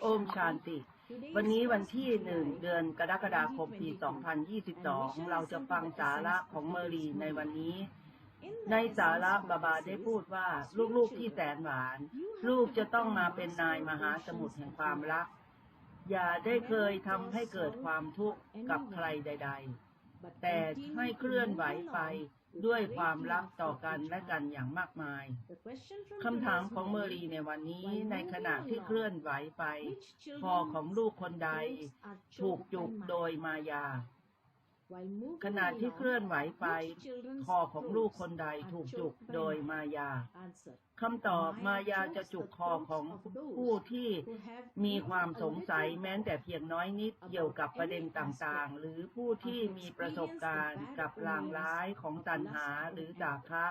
โอมชานติ วันนี้วันที่หนึ่งเดือนกรกฎาคมปี 2022 เราจะฟังสาระของเมอรีในวันนี้ ในสาระบาบาได้พูดว่า ลูกๆที่แสนหวาน ลูกจะต้องมาเป็นนายมหาสมุทรแห่งความรัก อย่าได้เคยทำให้เกิดความทุกข์กับใครใด ๆ แต่ให้เคลื่อนไหวไปด้วยความรักต่อกันและกันอย่างมากมาย คำถามของเมอรีในวันนี้ในขณะที่เคลื่อนไหวไป คอของลูกคนใด ถูกจุกโดยมายา ขณะที่เคลื่อนไหวไป คอของลูกคนใดถูกจุกโดยมายาคำตอบมายาจะจุกคอของผู้ที่มีความสงสัยแม้แต่เพียงน้อยนิดเกี่ยวกับประเด็นต่างๆ หรือผู้ที่มีประสบการณ์กับลางร้ายของตัณหาหรือดาคะ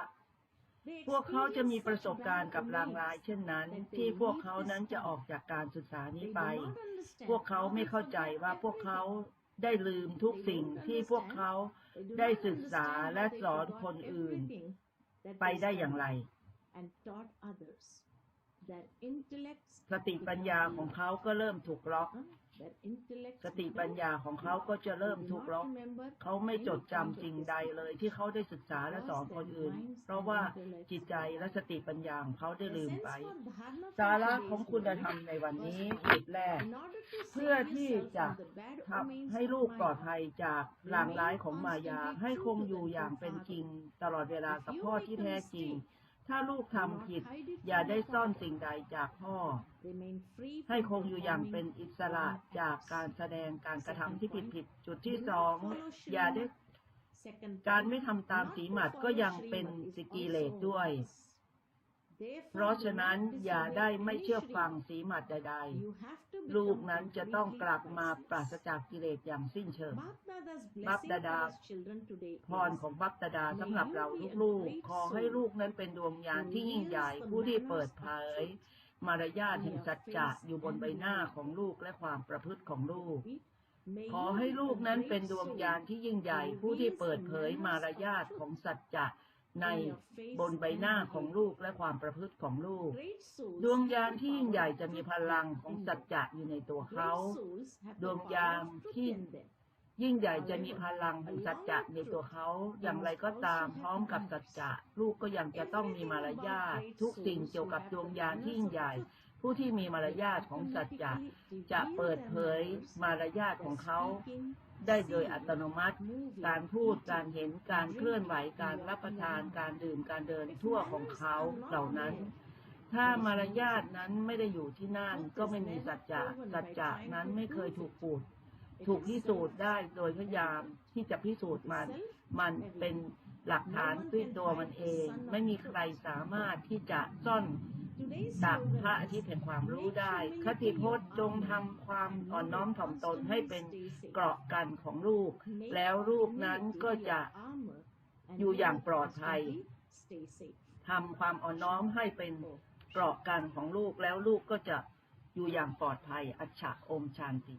พวกเขาจะมีประสบการณ์กับลางร้ายเช่นนั้น ที่พวกเขานั้นจะออกจากการศึกษานี้ไป พวกเขาไม่เข้าใจว่าพวกเขา ได้ลืมทุกสิ่งที่พวกเขาได้ศึกษาและสอนคนอื่น ไปได้อย่างไร สติปัญญาของเขาก็เริ่มถูกล็อก สติปัญญาของเขาก็จะเริ่มถูกล็อกเขาไม่จดจำสิ่งใดเลยที่เขาได้ศึกษาและสอนคนอื่น เพราะว่าจิตใจและสติปัญญาของเขาได้ลืมไป สาระของคุณธรรมในวันนี้จุดแรก เพื่อที่จะทำให้ลูกปลอดภัยจากลางร้ายของมายาให้คงอยู่อย่างเป็นจริง ตลอดเวลากับพ่อที่แท้จริง ถ้าลูกทำผิด อย่าได้ซ่อนสิ่งใดจากพ่อ ให้คงอยู่อย่างเป็นอิสระจากการแสดงการกระทำที่ผิดผิดจุดที่สองอย่าได้การไม่ทำตามสีหมัดก็ยังเป็นสกิเลสด้วย เพราะฉะนั้นอย่าได้ไม่เชื่อฟังสีหมัดใด ๆ ลูกนั้นจะต้องกลับมาปราศจากกิเลสอย่างสิ้นเชิง บัพดาดาพรของบัพตดาสำหรับเราลูกๆ ขอให้ลูกนั้นเป็นดวงญาณที่ยิ่งใหญ่ผู้ที่เปิดเผยมารยาทแห่งสัจจะอยู่บนใบหน้าของลูกและความประพฤติของลูก ขอให้ลูกนั้นเป็นดวงญาณที่ยิ่งใหญ่ผู้ที่เปิดเผยมารยาทของสัจจะ ในบนใบหน้าของลูกและความประพฤติของลูก ดวงญาณที่ยิ่งใหญ่จะมีพลังของสัจจะอยู่ในตัวเขา ดวงญาณที่ยิ่งใหญ่จะมีพลังแห่งสัจจะในตัวเขา อย่างไรก็ตามพร้อมกับสัจจะลูกก็ยังจะต้องมีมารยาททุกสิ่งเกี่ยวกับดวงญาณที่ยิ่งใหญ่ ผู้ที่มีมารยาทของสัจจะจะเปิดเผยมารยาทของเขา ได้โดยอัตโนมัติ การพูดการเห็นการเคลื่อนไหวการรับประทานการดื่มการเดินทั่วของเขาเหล่านั้น ถ้ามารยาทนั้นไม่ได้อยู่ที่นั่นก็ไม่มีสัจจะสัจจะนั้นไม่เคยถูกปูดถูกพิสูจน์ได้โดยพยายามที่จะพิสูจน์มัน มันเป็นหลักฐานด้วยตัวมันเอง ไม่มีใครสามารถที่จะซ่อน ดักพระอาทิตย์แห่งความรู้ได้ คติพจน์จงทำความอ่อนน้อมถ่อมตนให้เป็นเกราะกันของลูก แล้วลูกนั้นก็จะอยู่อย่างปลอดภัยทำความอ่อนน้อมให้เป็นเกราะกันของลูกแล้วลูกก็จะอยู่อย่างปลอดภัย อัจฉะอมชานติ